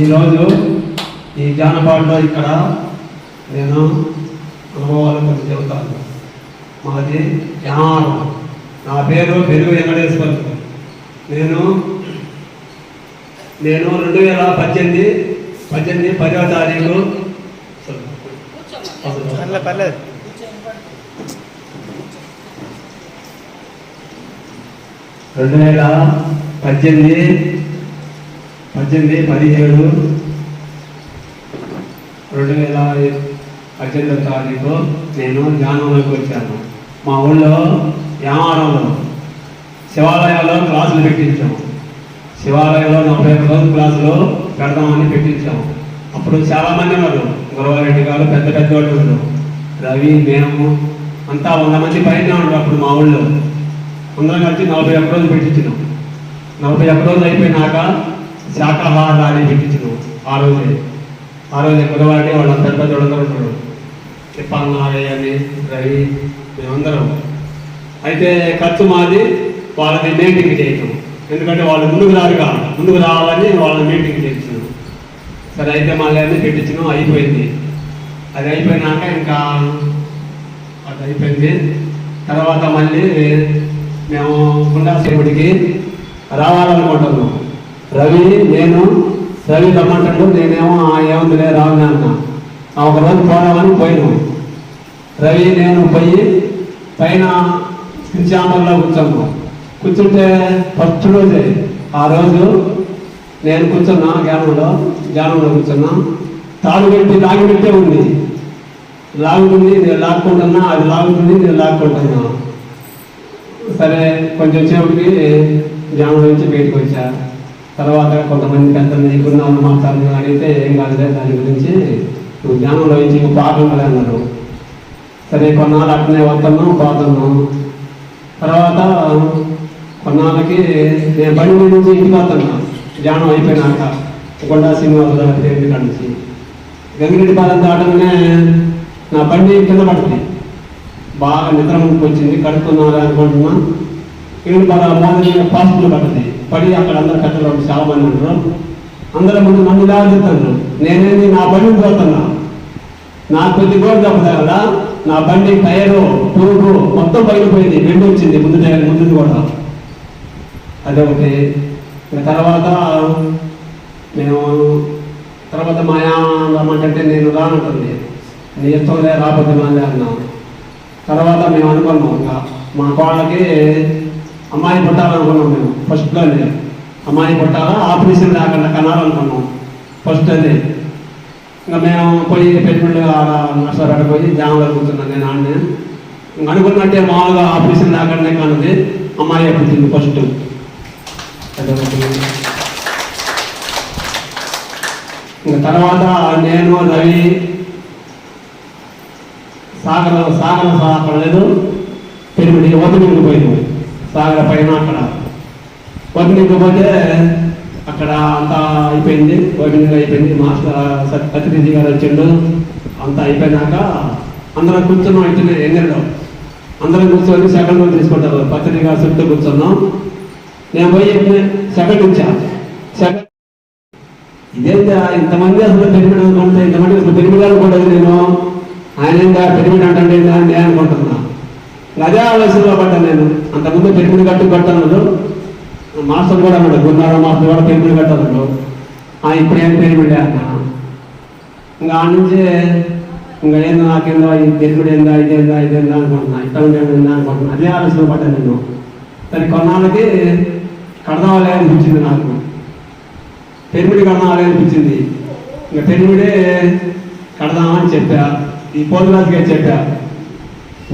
ఈరోజు ఈ జానపాడులో ఇక్కడ నేను అనుభవాలు కొన్ని చెబుతాను. మాది జ్ఞానం నా పేరు పెరుగు వెంకటేశ్వర. నేను నేను రెండు వేల పద్దెనిమిది పద్దెనిమిది పదవ తారీఖు రెండు వేల పద్దెనిమిది పద్దెనిమిది పదిహేడు రెండు వేల పద్దెనిమిదో తారీఖు నేను ధ్యానంలోకి వచ్చాను. మా ఊళ్ళో యామారంలో శివాలయాల్లో క్లాసులు పెట్టించాము. శివాలయంలో నలభై ఒక్క రోజుల క్లాసులు పెడదామని పెట్టించాము. అప్పుడు చాలామంది ఉన్నారు. గురవారెడ్డి గారు పెద్ద పెద్ద వాళ్ళు ఉన్నారు. రవి మేము అంతా వంద మంది పైన ఉన్నారు అప్పుడు మా ఊళ్ళో. అందరం కలిసి నలభై ఒక్క రోజులు పెట్టించినాం. నలభై ఒక్క రోజులు అయిపోయినాక శాకాహారాన్ని పెట్టించినాం ఆ రోజే. ఆ రోజే కుదవాడి వాళ్ళంతా పెద్ద పెద్ద వాళ్ళందరూ ఉంటారు తిప్పాల అని రవి మేమందరం. అయితే ఖర్చు మాది వాళ్ళని మీటింగ్ చేయటం. ఎందుకంటే వాళ్ళు ముందుకు రారుగా. ముందుకు రావాలని వాళ్ళని మీటింగ్ చేయించాను సరే అయితే మళ్ళీ అన్నీ పెట్టించడం అయిపోయింది. అది అయిపోయినాక ఇంకా అది అయిపోయింది. తర్వాత మళ్ళీ మేము గుండా సేపుడికి రావాలనుకుంటున్నాం. రవి నేను రవి రమ్మంటాడు నేనేమో "ఆ, ఏముందిలే రావాలి అన్న. ఆ, ఒక రోజు పోదామని పోయినాం. రవి నేను పోయి పైన శ్రీచామర్లో కూర్చున్నాం. కూర్చుంటే ఫస్ట్ రోజే ఆ రోజు నేను కూర్చున్నా జ్ఞానంలో జ్ఞానంలో కూర్చున్నా. తాడు పెట్టి లాగి పెట్టే ఉంది. లాగుతుంది నేను లాక్కుంటున్నా అది లాగుతుంది నేను లాక్కుంటున్నా. సరే కొంచెం వచ్చేప్పటికి జ్ఞానం నుంచి బయటకు వచ్చా. తర్వాత కొంతమంది పెద్దలు నీకున్న వాళ్ళు మాట్లాడు అడిగితే ఏం కాదులే దాని గురించి నువ్వు జ్ఞానం నుంచి ఇంకో పాఠం అన్నారు. సరే కొన్నాళ్ళు అట్లనే వస్తున్నాం పోతున్నాం. తర్వాత కొన్నాళ్ళకి నేను బండి మీద నుంచి ఇంటికి వస్తున్నా జ్ఞానం అయిపోయినాక కొండా శ్రీనివాసరావు ఇంటి కాడ నుంచి. గంగిరెడ్డి పాలెం దాటగానే నా బండి కింద పడుతుంది బాగా నిద్ర ముందుకు వచ్చింది కడుక్కున్నారా అనుకుంటున్నాను ఇక్కడ మన మోదీ పాస్పులు పడుతుంది పడి అక్కడ అందరు కట్టలో చాలా మంది ఉంటారు అందరూ ముందు నన్ను లాగుతున్నారు నేనేది? నా బండి పోతున్నా. నా కొద్ది గోడ తప్పదు కదా నా బండి టైరు ట్యూబు మొత్తం పగిలిపోయింది బెండ్ వచ్చింది. ముందు టైర్ ముందుది కూడా అదొకటి ఒకటి. తర్వాత మేము తర్వాత మా రమ్మంటే నేను రానంటుంది. నీ ఇష్టంలే రాకపోతే మళ్ళీ అన్నాం. తర్వాత మేము అనుకున్నాం ఇంకా. మా కోళ్ళకి అమ్మాయి పుట్టాలనుకున్నాం మేము. ఫస్ట్లోనే అమ్మాయి పుట్టాలా? ఆపరేషన్ లేకుండా కనాలనుకున్నాం ఫస్ట్ అది. ఇంకా మేము పోయి పెట్టుబడి ఆడ నష్టపేట పోయి జామలో కూర్చున్నాను నేను ఆడనే. అనుకున్నట్టే మామూలుగా ఆపరేషన్ లేకుండా కానుంది. అమ్మాయి పుట్టింది ఫస్ట్ ఇంకా తర్వాత నేను రవి సాగర సాగర సాగలేదు పెరుగుడి పెరిమిడి పోయింది సాగర పైన అక్కడ. వదిలికి పోతే అక్కడ అంతా అయిపోయింది వర్ణింగ్ అయిపోయింది. మాస్టర్ సత్- గారు వచ్చిండు అంతా అయిపోయినాక అందరం కూర్చున్నాం ఇచ్చిన ఎంగల్లో అందరం కూర్చొని సెకండ్ వన్ తీసుకుంటారు. పత్రిక గారు చుట్టూ కూర్చున్నాం. నేను పోయి సెకండ్ ఇచ్చా సెకండ్ ఇదేంటా ఇంతమంది అసలు పిరమిడ్ అనుకుంటే ఇంతమంది అసలు పిరమిడ్ అనుకోలేదు నేను ఆయన ఏంటా అంటే అని నేను అనుకుంటున్నా. అదే ఆలోచనలో పడ్డా నేను. అంతకుముందు పెరుగుడు కట్టు కట్టాను మాస్టర్ కూడా అన్నాడు గురునారాయణ మాస్టర్ కూడా పెరుగుడు కట్టాను ఆ ఇప్పుడేం ఏం పిరమిడ్ ఇంకా ఆ నుంచే ఇంకా ఏందో నాకేందో ఈ పిరమిడ్ ఏందా ఇదేందా ఇదేందా అనుకుంటున్నా ఇట్లా ఉండేదా అనుకుంటున్నా. అదే ఆలోచన పడ్డా నేను. సరే కొన్నాళ్ళకి కడదావాలి అనిపించింది నాకు. పెరిమిడి కడదావాలి అనిపించింది. ఇంకా పెరుగుడే కడదామని చెప్పా. ఈ పోతురాజుగా చెప్పా.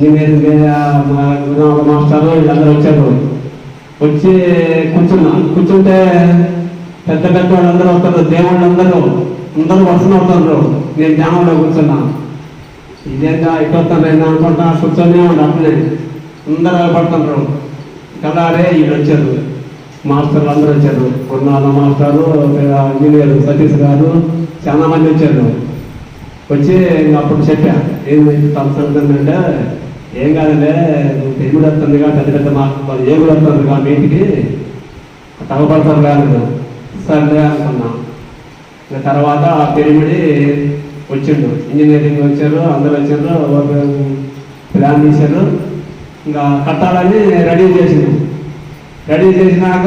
నేను ఒక మాస్టర్ వీళ్ళందరూ వచ్చారు. వచ్చి కూర్చున్నా. కూర్చుంటే పెద్ద పెద్ద వాళ్ళందరూ వస్తారు దేవుళ్ళు అందరూ అందరూ వర్షం అవుతారు నేను ధ్యానంలో కూర్చున్నా. ఇదేంగా ఇటు వస్తాను నేను అనుకుంటా కూర్చొని ఉండి అప్పుడే అందరూ పడుతుంటారు కదా అరే వీళ్ళు వచ్చారు మాస్టర్లు అందరూ వచ్చారు. కొన్నాళ్ళ మాస్టారు ఇంజనీర్ సతీష్ గారు చాలా మంది వచ్చారు. వచ్చి అప్పుడు చెప్పా ఏమి సంతంటే ఏం కాదులే నువ్వు తెలుగు వస్తుందిగా పెద్ద పెద్ద మాస్టర్ ఏగుడు వస్తుందిగా మీటికి ఇంటికి. కాదు. సరే అనుకున్నా. ఇంకా తర్వాత పెరిమిడి వచ్చిండు. ఇంజనీరింగ్ వచ్చారు అందరు వచ్చారు ఒక ప్లాన్ తీశారు. ఇంకా కట్టాలని రెడీ చేసిండు. రెడీ చేసినాక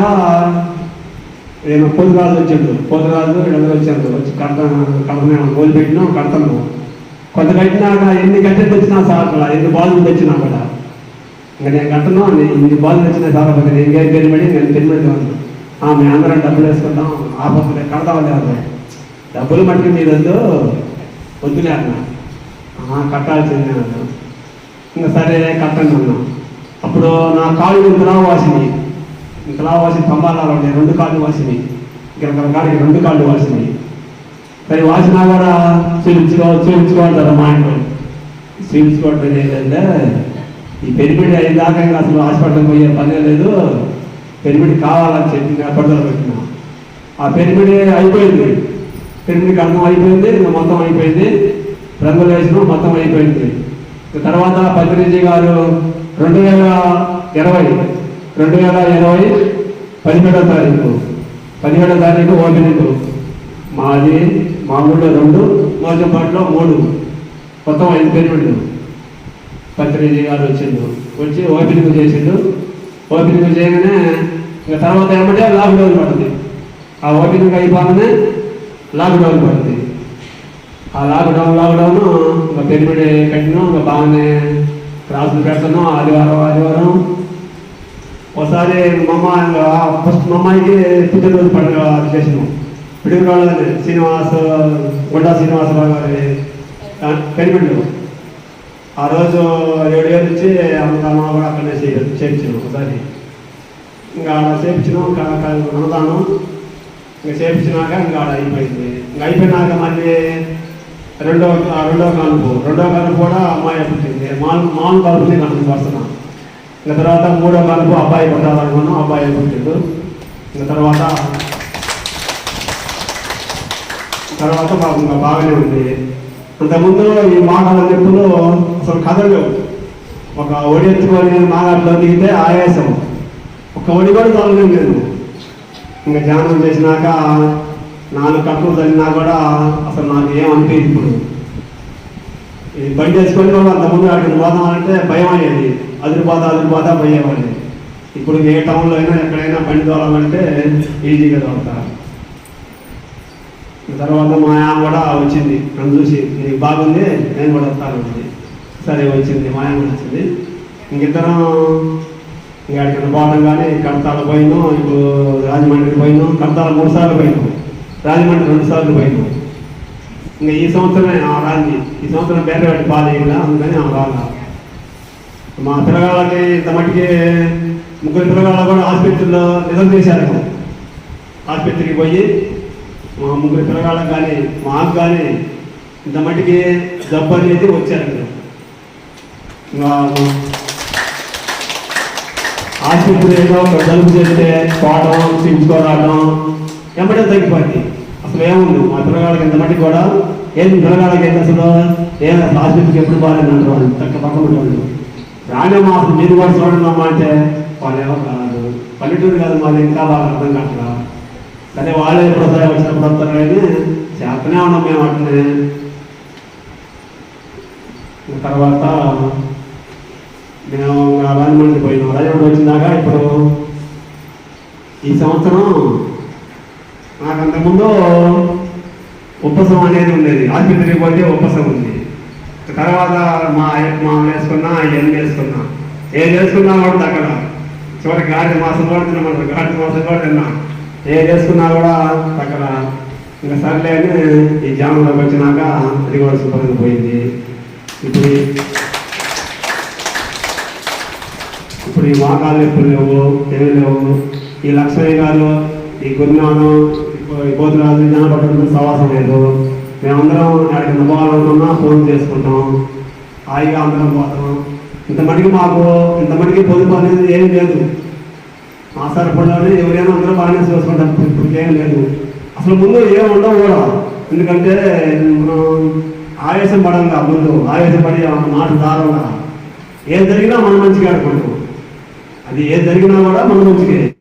నేను పోతురాజు వచ్చిండు. పోతురాజు వీళ్ళందరూ వచ్చారు వచ్చి కడతాను కడతాను గోలు పెట్టినాం కడతాను. కొంత కట్టినాక ఎన్ని గంటలు తెచ్చినా సార్ అక్కడ ఎన్ని బాల్ తెచ్చినా కూడా ఇంకా నేను కట్టను ఇన్ని బాల్లు తెచ్చినా సార్ అక్కడ. నేను ఇంకేం పెరిమిడి నేను పెరిమిడి మేము అందరం డబ్బులు వేసుకుంటాం. ఆపత్తులే కడతాం లేదు? డబ్బులు మట్టుకు మీరు వద్దు. వద్దులే అన్న. కట్టాల్సిందే అన్న. ఇంకా సరే కట్టండి అన్నా. అప్పుడు నా కాళ్ళు ఇంతలా వాసినాయి ఇంతలా వాసి స్తంభాలు ఉండే రెండు కాళ్ళు వాసినాయి ఇంకా కాడికి రెండు కాళ్ళు వాసినాయి మరి వాసినా కూడా చూపించుకో చూపించుకోవాలి మా ఇంట్లో చూపించుకోవడం ఏంటంటే ఈ పెరిమిడి అయిన ఇంకా అసలు హాస్పిటల్కి పోయే పనే లేదు. పెరిమిడి కావాలని చెప్పి ఇంకా పెట్టినా ఆ పెరిమిడి అయిపోయింది. పెరిమిడికి అన్నం అయిపోయింది ఇంకా మొత్తం అయిపోయింది. రంగులు వేసిన మొత్తం అయిపోయింది. తర్వాత పద్మనిజీ గారు రెండు వేల ఇరవై రెండు వేల ఇరవై పదిహేడో తారీఖు. పదిహేడో తారీఖు ఓపెనింగ్ మాది మా ఊళ్ళో రెండు మోజంపాట్లో మూడు. మొత్తం ఐదు పెరిమిళ్ళు పత్రిజీ గారు వచ్చిండు. వచ్చి ఓపెనింగ్ చేసిండు. ఓపెనింగ్ చేయగానే ఇక తర్వాత ఏమంటే లాక్డౌన్ పడుతుంది ఆ ఓపెనింగ్ అయిపోగానే లాక్డౌన్ పడుతుంది ఆ లాక్డౌన్ లాక్డౌన్ ఇంకా పెరిమిడి కట్టినాం ఇంకా బాగానే క్లాసులు పెడుతున్నాం. ఆదివారం ఆదివారం ఒకసారి మా అమ్మ ఇంకా ఫస్ట్ మా అమ్మాయికి పుట్టినరోజు పండుగ చేసినాం. పిడుగురాళ్ళని శ్రీనివాస గుండా శ్రీనివాసరావు గారి పెరిమిళ్ళు ఆ రోజు ఏడు ఏళ్ళు నుంచి అన్నదానం కూడా అక్కడనే చే- చేయించాను ఒకసారి. ఇంకా ఆడ చేయించినాం ఇంకా అన్నదానం. ఇంకా చేయించినాక ఇంకా ఆడ అయిపోయింది. ఇంకా అయిపోయినాక మళ్ళీ రెండో రెండో కానుపు రెండో కానుపు కూడా అమ్మాయి పుట్టింది. మాను మాను కానుపుని కనుక వస్తున్నాం ఇంకా తర్వాత మూడో మనకు అబ్బాయి పుట్టాలనుకున్నాం అబ్బాయి పుట్టిండు. ఇంకా తర్వాత తర్వాత మాకు ఇంకా బాగానే ఉంది. అంతకుముందు ఈ మాటలు చెప్పులు అసలు కథలు ఒక ఒడి ఎత్తుకొని మాగాట్లో దిగితే ఆయాసం. ఒక ఒడి కూడా తొలగడం లేదు. ఇంకా ధ్యానం చేసినాక నాలుగు కట్టులు తగినా కూడా అసలు నాకు ఏం అనిపించింది ఇప్పుడు బండి వేసుకొని కూడా అంతకుముందు అక్కడికి పోదామంటే భయం అయ్యేది. అదిరిపోతా భయం పోయేవాడిని ఇప్పుడు ఏ టౌన్లో అయినా ఎక్కడైనా బండి తోలాలంటే ఈజీగా తోలుతా తర్వాత మా ఆమె కూడా వచ్చింది. నన్ను చూసి నీకు బాగుంది నేను కూడా వస్తాను సరే వచ్చింది. మా ఆమె వచ్చింది. ఇంకిద్దరం ఇంకా అక్కడికి పోవడం కానీ కడతాల పోయినాం. ఇప్పుడు రాజమండ్రికి పోయినాం. కడతాల మూడు సార్లు పోయినాం. రాజమండ్రి రెండు సార్లు పోయినాం. ఇంకా ఈ సంవత్సరమే ఆ రాంది. ఈ సంవత్సరం ಬೇರೆ వాటి బాగాలేదా అందుకని ఆమె రాలా మా పిల్లగాళ్ళకి ఇంత మట్టికి ముగ్గురు పిల్లగాళ్ళు కూడా ఆసుపత్రిలో నిజం చేశారు ఆసుపత్రికి పోయి మా ముగ్గురు పిల్లగాళ్ళకి కానీ మాకు కానీ ఇంత మట్టికి జబ్బు అనేది వచ్చారు ఇంకా ఆసుపత్రి ఏదో ఒక జలుబు చేస్తే పోవడం చూపించుకోవడం వెంబడే తగ్గిపోయింది. అసలు మా పిల్లగాళ్ళకి ఎంతమంది కూడా ఏం పిల్లగాళ్ళకి ఎంత అసలు ఏం అసలు ఆసుపత్రికి ఎప్పుడు బాగాలేదు అంటారు వాళ్ళు? చక్క పక్కన వాళ్ళు రానేమో అసలు మీరు కూడా చూడండి అమ్మా అంటే వాళ్ళు ఏమో కాదు. పల్లెటూరు కాదు మాది ఇంకా బాగా అర్థం కావట్లా. సరే వాళ్ళే ఎప్పుడు వస్తారో వచ్చినప్పుడు వస్తారు కానీ చేస్తూనే ఉన్నాం మేము వాటిని తర్వాత మేము అలాంటి మంది పోయినాం రాజమండ్రి వచ్చిందాక ఇప్పుడు ఈ సంవత్సరం నాకు అంతకుముందు ఉపసం అనేది ఉండేది. ఆసుపత్రికి పోతే ఉపసం ఉంది. తర్వాత మా మా వేసుకున్నా ఎన్ని వేసుకున్నా. ఏం చేసుకున్నా కూడా అక్కడ చివరికి గాడి మాసం కూడా తిన్నాం గాడి మాసం కూడా తిన్నా. ఏం చేసుకున్నా కూడా అక్కడ ఇంకా సర్లే అని ఈ జానంలోకి వచ్చినాక అది కూడా శుభ్రంగా పోయింది. ఇప్పుడు ఇప్పుడు ఈ వాకాలు ఎప్పుడు లేవు ఏమీ లేవు. ఈ లక్ష్మయ్య గారు ఈ గురునాథం ఈ గోతురాజు సవాసం లేదు. మేమందరం ఎక్కడికి పోవాలనుకున్నా ఫోన్ చేసుకుంటాం. హాయిగా అందరం పోతాం. ఇంతమటికి మాకు ఇంతమటికి పొదుపు అనేది ఏం లేదు. మా సరిపడలోనే ఎవరైనా అందరూ బాగానే చూసుకుంటాం ఏం లేదు. అసలు ముందు ఏం ఉండవు కూడా. ఎందుకంటే మనం ఆవేశం పడంగా ముందు ఆవేశపడి మాట దారంగా. ఏం జరిగినా మన మంచిగా అనుకుంటాం అది ఏది జరిగినా కూడా మన మంచిగా